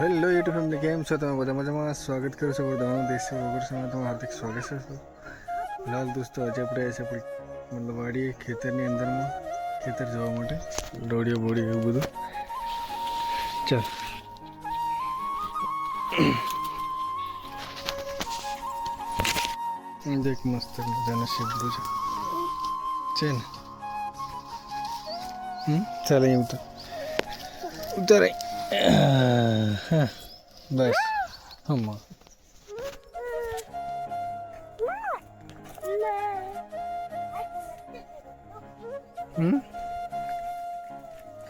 Hello YouTube family, કેમ છો તમે બધા મજામાં? સ્વાગત કરું છું બધાનું દેશ વગર સમય તમારું હાર્દિક સ્વાગત છે. લાલ દોસ્તો, આજે આપણે છે આપણી, મતલબ વાડીએ ખેતરની અંદરમાં, ખેતર જોવા માટે દોડીઓ બોડી એવું બધું. ચાલ. દેખ મસ્ત મજાનું શીખવું છે. છે ને? ચાલ અહીં ઉતર ઉતર Дай. Ама.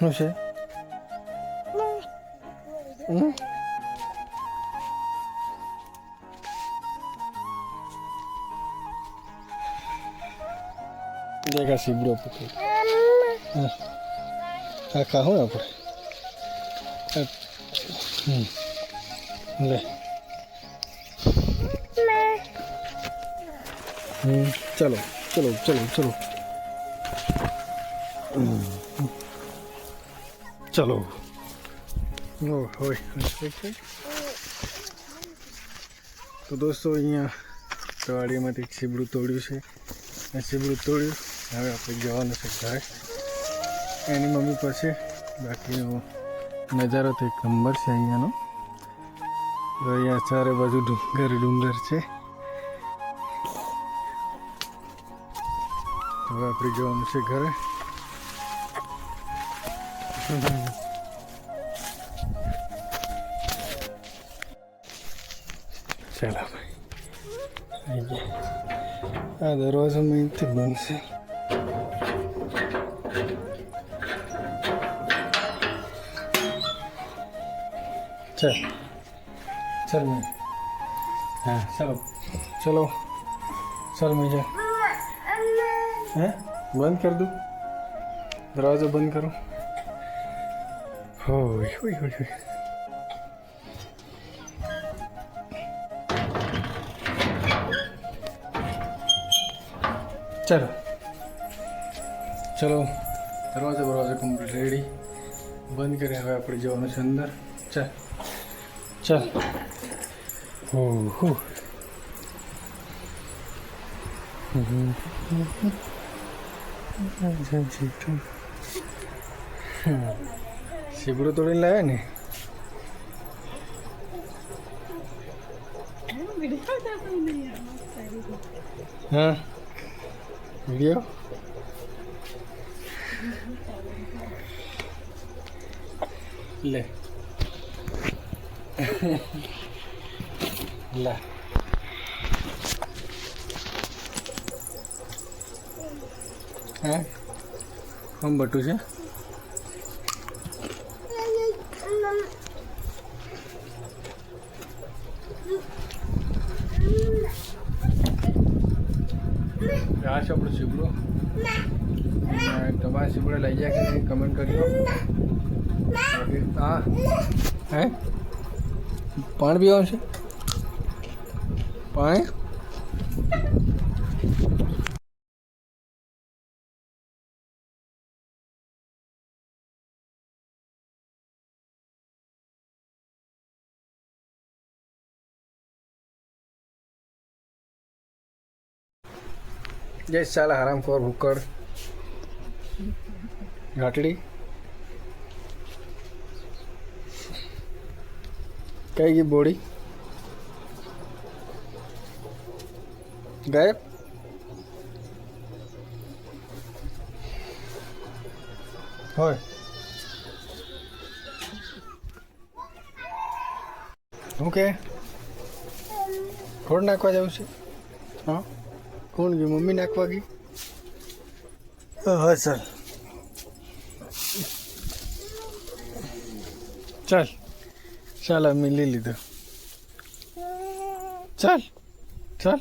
Ну все. Mm? Legacy, bro. Ah, acá, joder, pues. લે. ચલો ચલો ચલો ચલો. ચલો. ઓ હોય તો દોસ્તો અહીંયા તવાડીમાંથી છીબડું તોડ્યું છે. એ છીબડું તોડ્યું. હવે આપણે જવાનું છે ઘર એની મમ્મી પાસે. બાકીનો નજારો તો એક નંબર છે અહીંયાનો. અહીંયા ચારે બાજુ ડુંગર ડુંગર છે. હવે આપણે જવાનું છે ઘરે. ચાલો. ભાઈ આ દરવાજો અહીંથી બંધ છે. સર સર મેં હા, ચલો. ચલો. સર મુજે. હે? બંધ કરી દઉં? દરવાજો બંધ કરો? હોય હોય હોય હોય ચલો. ચલો. દરવાજો બરવાજો કમ્પ્લીટ રેડી બંધ કરી હવે આપણે જવાનું છે અંદર. ચાલ. ચાલ હો હો સીબડો તોડીને લાવ્યા ને હા વીડિયો લે લે. હે? આમ બટું છે? છે આપણું સીબડું તમારા સીબડે લઈ જાય કે કમેન્ટ કરી હા? હે? પાણી પીવાનું છે? પાણી? જય સાલા હરામખોર ભૂકડ ઘાટડી. કઈ ગઈ બોડી? ગાયબ? હોય. હું કે? ખોડ નાખવા જવું છે. હા? કોણ ગયું મમ્મી નાખવા ગઈ? હા સર ચાલ. ચાલ અમે લઈ લીધું. ચાલ ચાલ.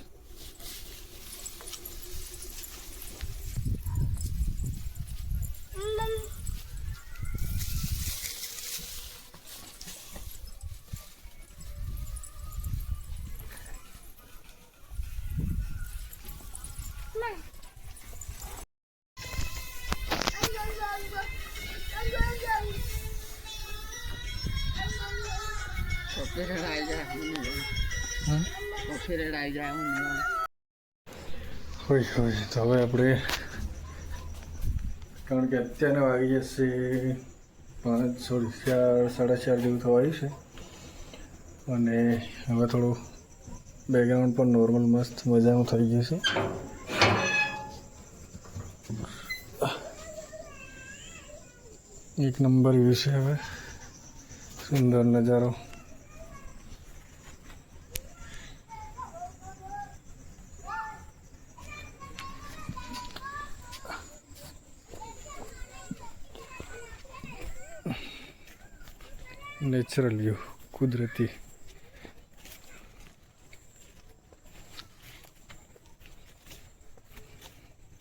હોય. હોય. તો હવે આપણે કારણ કે અત્યારના વાગી જશે પાંચ સોળ ચાર સાડા ચાર જેવું થવાયું છે. અને હવે થોડું બેકગ્રાઉન્ડ પણ નોર્મલ મસ્ત મજાનું થઈ ગયું છે. એક નંબર વ્યૂ છે હવે. સુંદર નજારો. નેચરલ વ્યૂ કુદરતી.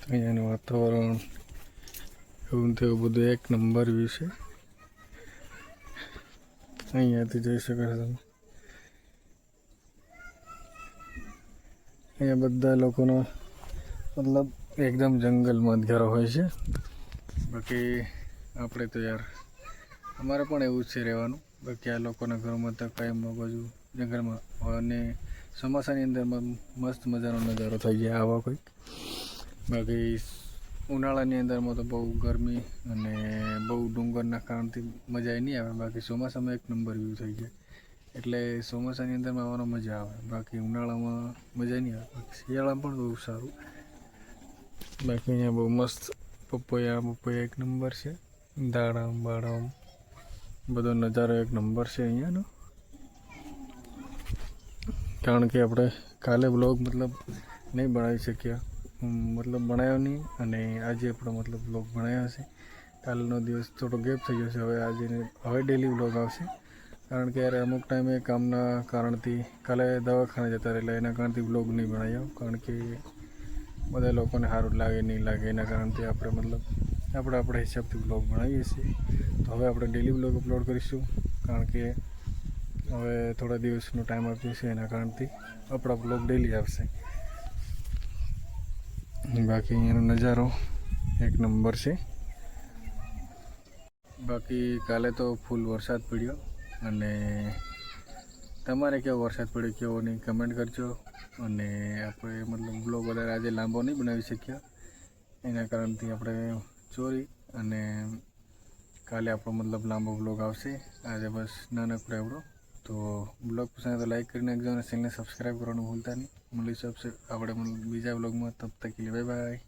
અહીંયાનું વાતાવરણ, એવું થયું બધું એક નંબર વ્યૂ છે. અહીંયાથી જોઈ શકો તમે. અહીંયા બધા લોકોનો મતલબ એકદમ જંગલમાં જ ઘરો હોય છે. બાકી આપણે તો યાર, અમારે પણ એવું જ છે રહેવાનું. બાકી આ લોકોના ઘરમાં તો કાંઈ બાજુ જંગલમાં અને ચોમાસાની અંદર મસ્ત મજાનો નજારો થઈ જાય આવા કંઈક. બાકી ઉનાળાની અંદરમાં તો બહુ ગરમી અને બહુ ડુંગરના કારણથી મજા નહીં આવે. બાકી ચોમાસામાં એક નંબર વ્યૂ થઈ જાય. એટલે ચોમાસાની અંદરમાં આવવાનો મજા આવે. બાકી ઉનાળામાં મજા નહીં આવે. બાકી શિયાળામાં પણ બહુ સારું. બાકી અહીંયા બહુ મસ્ત. પપૈયા પપૈયા એક નંબર છે. દાડમ, બાડમ. બધો નજારો એક નંબર છે અહીંયાનો. કારણ કે આપણે કાલે બ્લોગ મતલબ નહીં બનાવી શક્યા. મતલબ બનાવ્યો નહીં અને આજે આપણો મતલબ બ્લોગ બનાવ્યા છે. કાલનો દિવસ થોડો ગેપ થઈ ગયો છે, હવે આજે હવે ડેલી બ્લોગ આવશે. કારણ કે યાર અમુક ટાઈમે કામના કારણથી કાલે દવાખાને જતા રહેલા એના કારણથી બ્લોગ નહીં બનાવ્યો કારણ કે બધા લોકોને સારું લાગે, નહીં લાગે, એના કારણથી આપણે મતલબ આપણે આપણા હિસાબથી બ્લોગ બનાવીએ છીએ. તો હવે આપણે ડેલી બ્લોગ અપલોડ કરીશું. કારણ કે હવે થોડા દિવસનો ટાઈમ આપ્યો છે એના કારણથી આપણા બ્લોગ ડેલી આવશે. બાકી અહીંયાનો નજારો એક નંબર છે. બાકી કાલે તો ફૂલ વરસાદ પડ્યો અને તમારે કેવો વરસાદ પડ્યો કેવો નહીં કમેન્ટ કરજો. અને આપણે મતલબ બ્લોગ વધારે આજે લાંબો નહીં બનાવી શક્યા. એના કારણથી આપણે ચોરી અને કાલે આપણો મતલબ લાંબો બ્લોગ આવશે. આજે બસ નાનકડો આપણો તો બ્લોગ પસંદ તો લાઈક કરીને નાખજો અને ચેનલને સબસ્ક્રાઈબ કરવાનું ભૂલતા નહીં. મળીશું આપણે બીજા બ્લોગમાં તબ તક બાય બાય